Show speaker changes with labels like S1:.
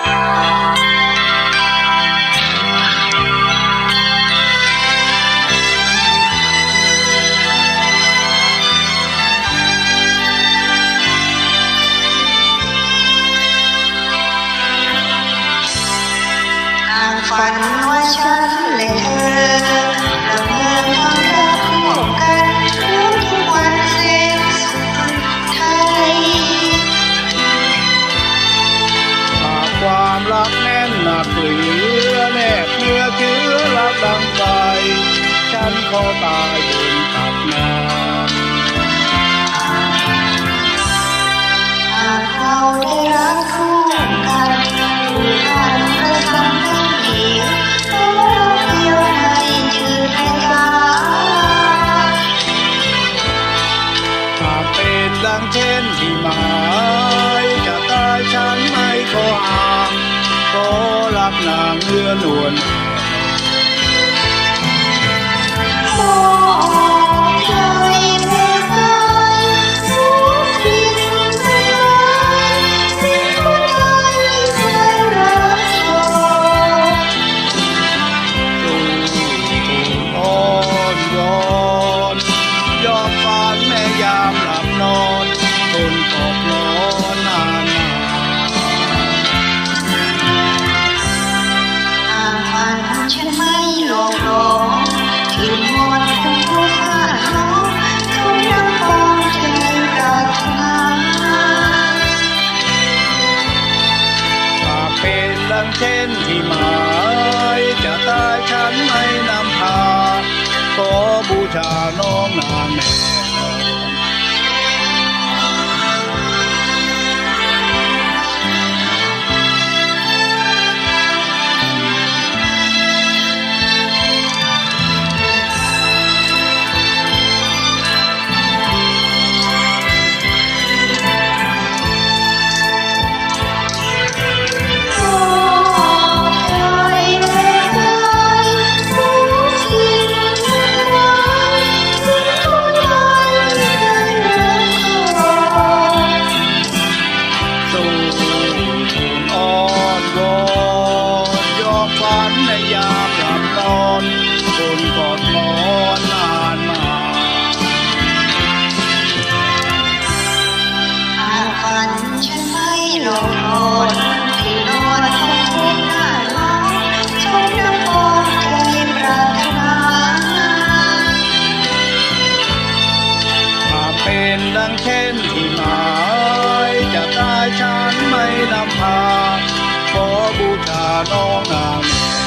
S1: อ่ แน่น
S2: หนักเหลือแนบเนื้อเชื้อรักดังไฟฉันขอตายบนตักน้ำ
S1: หากเราได้รักร่กันอยู่ท่ามกระทำให้ดีเพราะเราเดียวในจืดระยา
S2: หากเป็นดังเช่นที่หมายจะตายฉันไม่ขอห่าง นางเรือหนวล เป็นดังเช่นที่หมายจะตายฉันไม่นำพาขอบูชาน้องนางแม่ ฝันในยามหลับนอนทนกอดหมอนนานมา
S1: อาฝันฉันไม่หลอกลวงที่นอนคงทุกหน้าน้องทนน้ำฟองใจปรารถนา
S2: หากเป็นดังเช่นที่มา ตาย